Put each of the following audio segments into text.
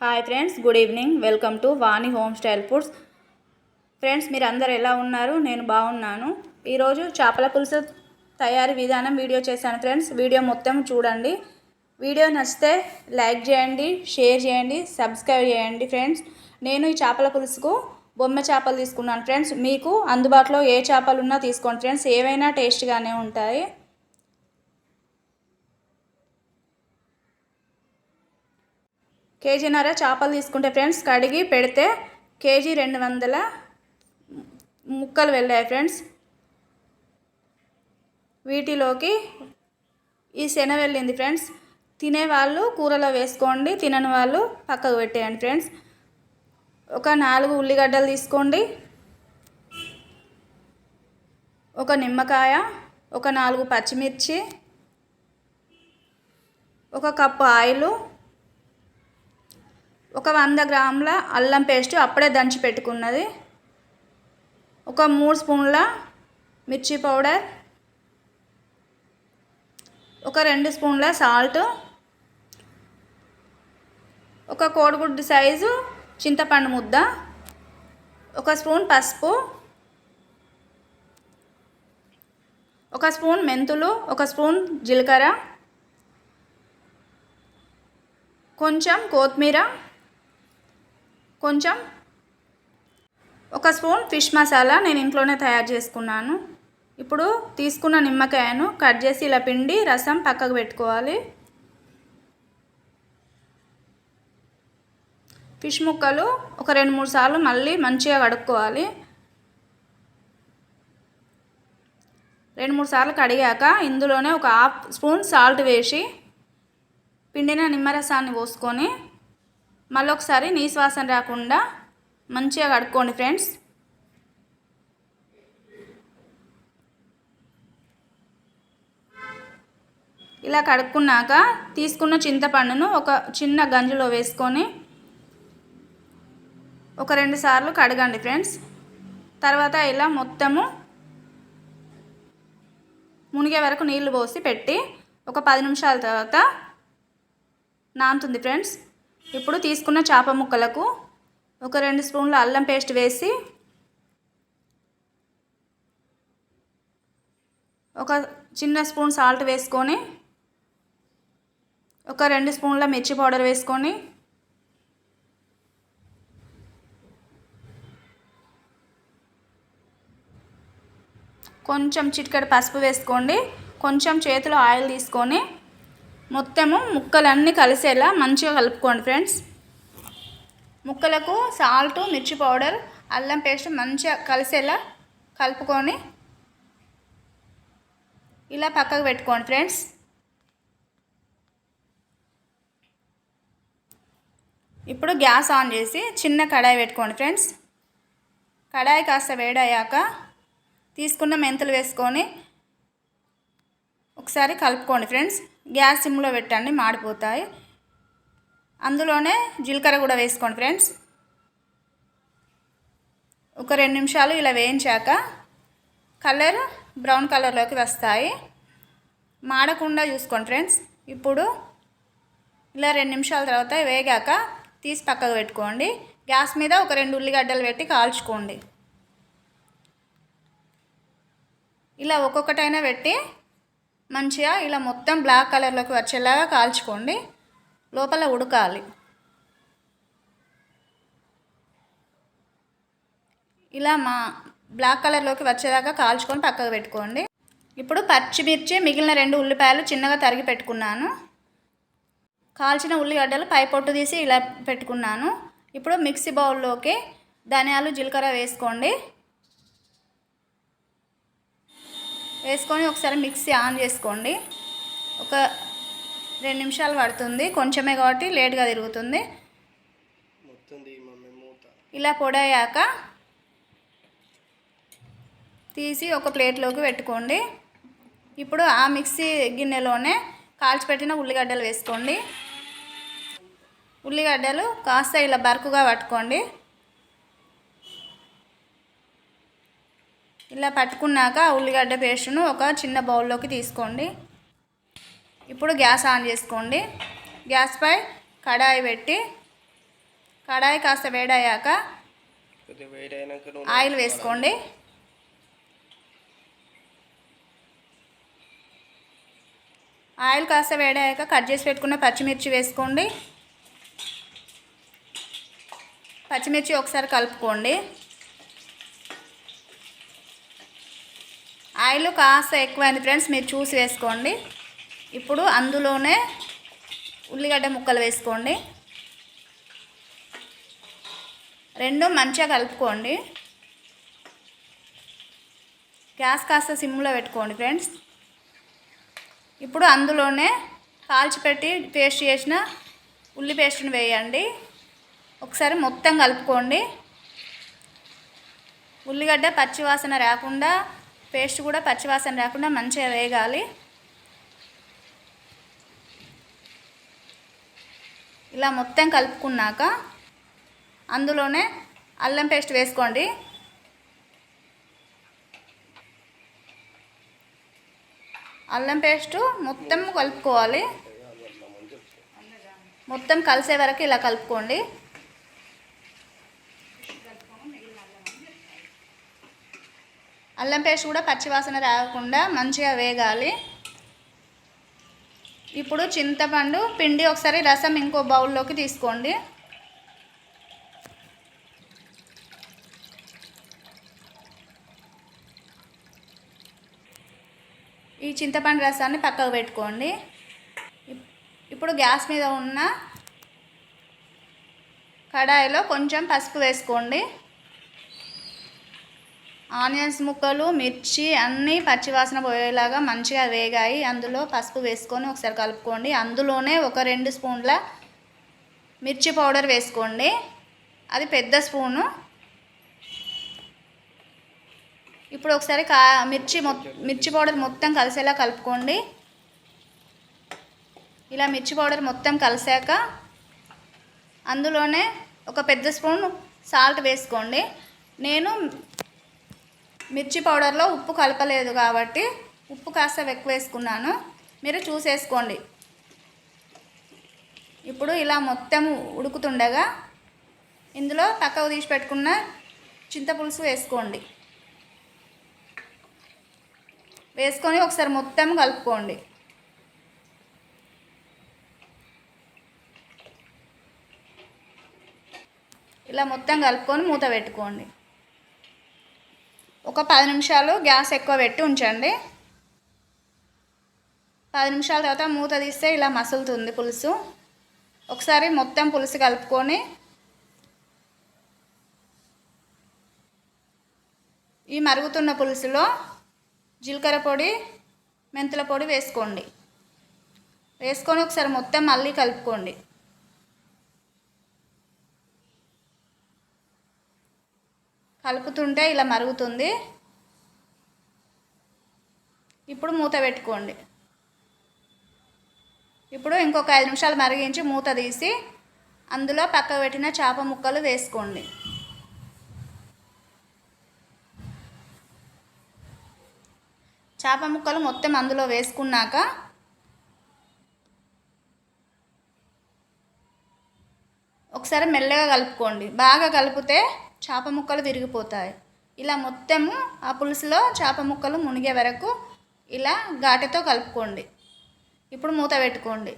Hi friends good evening welcome to Vani home style foods friends మీరు అందరు ఎలా ఉన్నారు? నేను బాగున్నాను. ఈరోజు చేపల పులుసు తయారీ విధానం వీడియో చేశాను ఫ్రెండ్స్ వీడియో మొత్తం చూడండి. వీడియో నచ్చితే లైక్ చేయండి షేర్ చేయండి సబ్స్క్రైబ్ చేయండి ఫ్రెండ్స్ నేను ఈ చేపల పులుసుకు బొమ్మ చేపలు తీసుకున్నాను ఫ్రెండ్స్ మీకు అందుబాటులో ఏ చేపలు ఉన్నా తీసుకోండి ఫ్రెండ్స్ ఏవైనా టేస్ట్గానే ఉంటాయి. కేజీన్నర చేపలు తీసుకుంటే ఫ్రెండ్స్ కడిగి పెడితే కేజీ రెండు వందల ముక్కలు వెళ్ళాయి ఫ్రెండ్స్. వీటిలోకి ఈ శన వెళ్ళింది ఫ్రెండ్స్. తినేవాళ్ళు కూరలో వేసుకోండి తినని వాళ్ళు పక్కకు పెట్టేయండి ఫ్రెండ్స్. ఒక నాలుగు ఉల్లిగడ్డలు తీసుకోండి. ఒక నిమ్మకాయ ఒక నాలుగు పచ్చిమిర్చి ఒక కప్పు ఆయిలు ఒక వంద గ్రాముల అల్లం పేస్ట్ అప్పుడే దంచి పెట్టుకున్నది. ఒక మూడు స్పూన్ల మిర్చి పౌడర్. ఒక రెండు స్పూన్ల సాల్ట్. ఒక కోడిగుడ్డు సైజు చింతపండు ముద్ద. ఒక స్పూన్ పసుపు. ఒక స్పూన్ మెంతులు. ఒక స్పూన్ జీలకర్ర. కొంచెం కొత్తిమీర. కొంచెం ఒక స్పూన్ ఫిష్ మసాలా నేను ఇంట్లోనే తయారు చేసుకున్నాను. ఇప్పుడు తీసుకున్న నిమ్మకాయను కట్ చేసి ఇలా పిండి రసం పక్కకు పెట్టుకోవాలి. ఫిష్ ముక్కలు ఒక రెండు మూడు సార్లు మళ్ళీ మంచిగా కడుక్కోవాలి. రెండు మూడు సార్లు కడిగాక ఇందులోనే ఒక హాఫ్ స్పూన్ సాల్ట్ వేసి పిండిన నిమ్మరసాన్ని పోసుకొని మళ్ళీ ఒకసారి నీసు రాకుండా మంచిగా కడుక్కోండి ఫ్రెండ్స్. ఇలా కడుక్కున్నాక తీసుకున్న చింతపండును ఒక చిన్న గంజులో వేసుకొని ఒక రెండు సార్లు కడగండి ఫ్రెండ్స్. తర్వాత ఇలా మొత్తము మునిగే వరకు నీళ్ళు పోసి పెట్టి ఒక పది నిమిషాల తర్వాత నానుతుంది ఫ్రెండ్స్. ఇప్పుడు తీసుకున్న చేప ముక్కలకు ఒక రెండు స్పూన్ల అల్లం పేస్ట్ వేసి ఒక చిన్న స్పూన్ సాల్ట్ వేసుకొని ఒక రెండు స్పూన్ల మిర్చి పౌడర్ వేసుకొని కొంచెం చిటికెడు పసుపు వేసుకోండి. కొంచెం చేతిలో ఆయిల్ తీసుకొని మొత్తము ముక్కలన్నీ కలిసేలా మంచిగా కలుపుకోండి ఫ్రెండ్స్. ముక్కలకు సాల్ట్ మిర్చి పౌడర్ అల్లం పేస్ట్ మంచిగా కలిసేలా కలుపుకొని ఇలా పక్కకు పెట్టుకోండి ఫ్రెండ్స్. ఇప్పుడు గ్యాస్ ఆన్ చేసి చిన్న కడాయి పెట్టుకోండి ఫ్రెండ్స్. కడాయి కాస్త వేడయ్యాక తీసుకున్న మెంతులు వేసుకొని ఒకసారి కలుపుకోండి ఫ్రెండ్స్. గ్యాస్ సిమ్లో పెట్టండి మాడిపోతాయి. అందులోనే జీలకర్ర కూడా వేసుకోండి ఫ్రెండ్స్. ఒక రెండు నిమిషాలు ఇలా వేయించాక కలర్ బ్రౌన్ కలర్లోకి వస్తాయి. మాడకుండా చూసుకోండి ఫ్రెండ్స్. ఇప్పుడు ఇలా రెండు నిమిషాల తర్వాత వేగాక తీసి పక్కకు పెట్టుకోండి. గ్యాస్ మీద ఒక రెండు ఉల్లిగడ్డలు పెట్టి కాల్చుకోండి. ఇలా ఒక్కొక్కటైనా పెట్టి మంచిగా ఇలా మొత్తం బ్లాక్ కలర్లోకి వచ్చేలాగా కాల్చుకోండి. లోపల ఉడకాలి. ఇలా మా బ్లాక్ కలర్లోకి వచ్చేదాకా కాల్చుకొని పక్కకు పెట్టుకోండి. ఇప్పుడు పచ్చిమిర్చి మిగిలిన రెండు ఉల్లిపాయలు చిన్నగా తరిగి పెట్టుకున్నాను. కాల్చిన ఉల్లిగడ్డలు పై పొట్టు తీసి ఇలా పెట్టుకున్నాను. ఇప్పుడు మిక్సీ బౌల్లోకి ధనియాలు జీలకర్ర వేసుకోండి. వేసుకొని ఒకసారి మిక్సీ ఆన్ చేసుకోండి. ఒక రెండు నిమిషాలు పడుతుంది. కొంచెమే కాబట్టి లేట్గా తిరుగుతుంది. ఇలా పొడయ్యాక తీసి ఒక ప్లేట్లోకి పెట్టుకోండి. ఇప్పుడు ఆ మిక్సీ గిన్నెలోనే కాల్చిపెట్టిన ఉల్లిగడ్డలు వేసుకోండి. ఉల్లిగడ్డలు కాస్త ఇలా బరుకుగా పట్టుకోండి. ఇలా పట్టుకున్నాక ఉల్లిగడ్డ పేస్ట్ను ఒక చిన్న బౌల్లోకి తీసుకోండి. ఇప్పుడు గ్యాస్ ఆన్ చేసుకోండి. గ్యాస్పై కడాయి పెట్టి కడాయి కాస్త వేడయ్యాక ఆయిల్ వేసుకోండి. ఆయిల్ కాస్త వేడయ్యాక కట్ చేసి పెట్టుకున్న పచ్చిమిర్చి వేసుకోండి. పచ్చిమిర్చి ఒకసారి కలుపుకోండి. ఆయిల్ కాస్త ఎక్కువైంది ఫ్రెండ్స్ మీరు చూసి వేసుకోండి. ఇప్పుడు అందులోనే ఉల్లిగడ్డ ముక్కలు వేసుకోండి. రెండు మంచిగా కలుపుకోండి. గ్యాస్ కాస్త సిమ్లో పెట్టుకోండి ఫ్రెండ్స్. ఇప్పుడు అందులోనే కాల్చిపెట్టి పేస్ట్ చేసిన ఉల్లి పేస్ట్ని వేయండి. ఒకసారి మొత్తం కలుపుకోండి. ఉల్లిగడ్డ పచ్చివాసన రాకుండా పేస్ట్ కూడా పచ్చివాసన రాకుండా మంచిగా వేగాలి. ఇలా మొత్తం కలుపుకున్నాక అందులోనే అల్లం పేస్ట్ వేసుకోండి. అల్లం పేస్ట్ మొత్తం కలుపుకోవాలి. మొత్తం కలిసే వరకు ఇలా కలుపుకోండి. అల్లం పేస్ట్ కూడా పచ్చివాసన రాకుండా మంచిగా వేగాలి. ఇప్పుడు చింతపండు పిండి ఒకసారి రసం ఇంకో బౌల్లోకి తీసుకోండి. ఈ చింతపండు రసాన్ని పక్కకు పెట్టుకోండి. ఇప్- ఇప్పుడు గ్యాస్ మీద ఉన్న కడాయిలో కొంచెం పసుపు వేసుకోండి. ఆనియన్స్ ముక్కలు మిర్చి అన్నీ పచ్చివాసన పోయేలాగా మంచిగా వేగాయి. అందులో పసుపు వేసుకొని ఒకసారి కలుపుకోండి. అందులోనే ఒక రెండు స్పూన్ల మిర్చి పౌడర్ వేసుకోండి. అది పెద్ద స్పూను. ఇప్పుడు ఒకసారి కా మిర్చి మిర్చి పౌడర్ మొత్తం కలిసేలా కలుపుకోండి. ఇలా మిర్చి పౌడర్ మొత్తం కలిసాక అందులోనే ఒక పెద్ద స్పూన్ సాల్ట్ వేసుకోండి. నేను మిర్చి పౌడర్లో ఉప్పు కలపలేదు కాబట్టి ఉప్పు కాస్త ఎక్కువ వేసుకున్నాను. మీరు చూసేసుకోండి. ఇప్పుడు ఇలా మొత్తం ఉడుకుతుండగా ఇందులో పక్కకు తీసి పెట్టుకున్న చింతపులుసు వేసుకోండి. వేసుకొని ఒకసారి మొత్తం కలుపుకోండి. ఇలా మొత్తం కలుపుకొని మూత పెట్టుకోండి. ఒక పది నిమిషాలు గ్యాస్ ఎక్కువ పెట్టి ఉంచండి. పది నిమిషాల తర్వాత మూత తీస్తే ఇలా మసులుతుంది పులుసు. ఒకసారి మొత్తం పులుసు కలుపుకొని ఈ మరుగుతున్న పులుసులో జీలకర్ర పొడి మెంతుల పొడి వేసుకోండి. వేసుకొని ఒకసారి మొత్తం మళ్ళీ కలుపుకోండి. కలుపుతుంటే ఇలా మరుగుతుంది. ఇప్పుడు మూత పెట్టుకోండి. ఇప్పుడు ఇంకొక ఐదు నిమిషాలు మరిగించి మూత తీసి అందులో పక్క పెట్టిన చేప ముక్కలు వేసుకోండి. చేప ముక్కలు మొత్తం అందులో వేసుకున్నాక ఒకసారి మెల్లగా కలుపుకోండి. బాగా కలిపితే చేప ముక్కలు విరిగిపోతాయి. ఇలా మొత్తము ఆ పులుసులో చేప ముక్కలు మునిగే వరకు ఇలా ఘాటితో కలుపుకోండి. ఇప్పుడు మూత పెట్టుకోండి.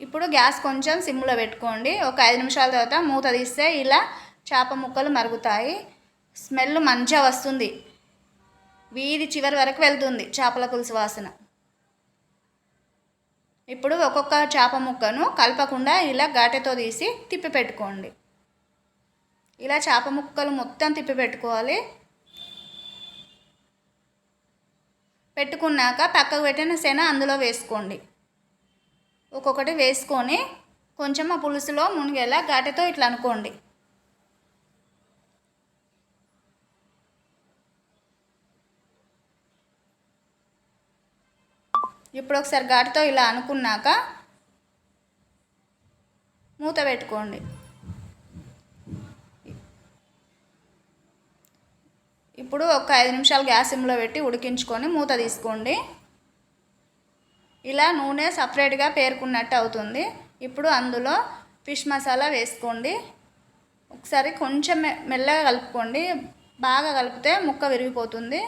ఇప్పుడు గ్యాస్ కొంచెం సిమ్లో పెట్టుకోండి. ఒక ఐదు నిమిషాల తర్వాత మూత తీస్తే ఇలా చేప ముక్కలు మరుగుతాయి. స్మెల్ మంచిగా వస్తుంది. వీధి చివరి వరకు వెళ్తుంది చేపల పులుసు వాసన. ఇప్పుడు ఒక్కొక్క చేప ముక్కను కలపకుండా ఇలా ఘాటెతో తీసి తిప్పి పెట్టుకోండి. ఇలా చేప ముక్కలు మొత్తం తిప్పి పెట్టుకోవాలి. పెట్టుకున్నాక పక్కకు పెట్టిన శన అందులో వేసుకోండి. ఒక్కొక్కటి వేసుకొని కొంచెం ఆ పులుసులో మునిగేలా గాటెతో ఇట్లా అనుకోండి. ఇప్పుడు ఒకసారి ఘాటుతో ఇలా అనుకున్నాక మూత పెట్టుకోండి. ఇప్పుడు ఒక ఐదు నిమిషాలు గ్యాస్ సిమ్లో పెట్టి ఉడికించుకొని మూత తీసుకోండి. ఇలా నూనె సపరేట్గా పేరుకున్నట్టు అవుతుంది. ఇప్పుడు అందులో ఫిష్ మసాలా వేసుకోండి. ఒకసారి కొంచెం మెల్లగా కలుపుకోండి. బాగా కలిపితే ముక్క విరిగిపోతుంది.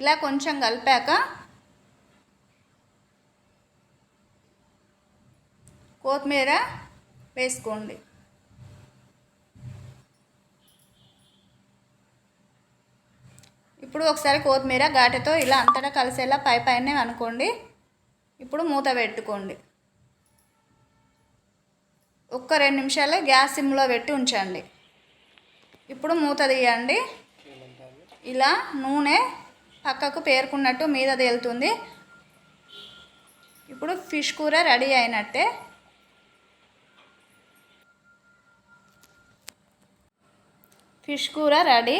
ఇలా కొంచెం కలిపాక కొత్తిమీర వేసుకోండి. ఇప్పుడు ఒకసారి కొత్తిమీర ఘాటతో ఇలా అంతటా కలిసేలా పై పైనే అనుకోండి. ఇప్పుడు మూత పెట్టుకోండి. ఒక్క రెండు నిమిషాలు గ్యాస్ సిమ్లో పెట్టి ఉంచండి. ఇప్పుడు మూత తీయండి. ఇలా నూనె పక్కకు పేరుకున్నట్టు మీద తేలుతుంది. ఇప్పుడు ఫిష్ కూర రెడీ అయినట్టే. ఫిష్ కూర రెడీ.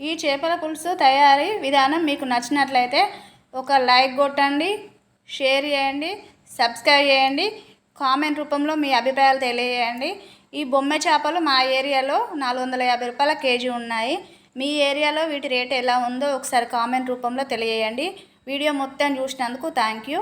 ఈ చేపల పులుసు తయారీ విధానం మీకు నచ్చినట్లయితే ఒక లైక్ కొట్టండి షేర్ చేయండి సబ్స్క్రైబ్ చేయండి కామెంట్ రూపంలో మీ అభిప్రాయాలు తెలియజేయండి. ఈ బొమ్మ చేపలు మా ఏరియాలో నాలుగు వందల యాభై రూపాయల కేజీ ఉన్నాయి. మీ ఏరియాలో వీటి రేట్ ఎలా ఉందో ఒకసారి కామెంట్ రూపంలో తెలియజేయండి. వీడియో మొత్తం చూసినందుకు థ్యాంక్ యూ.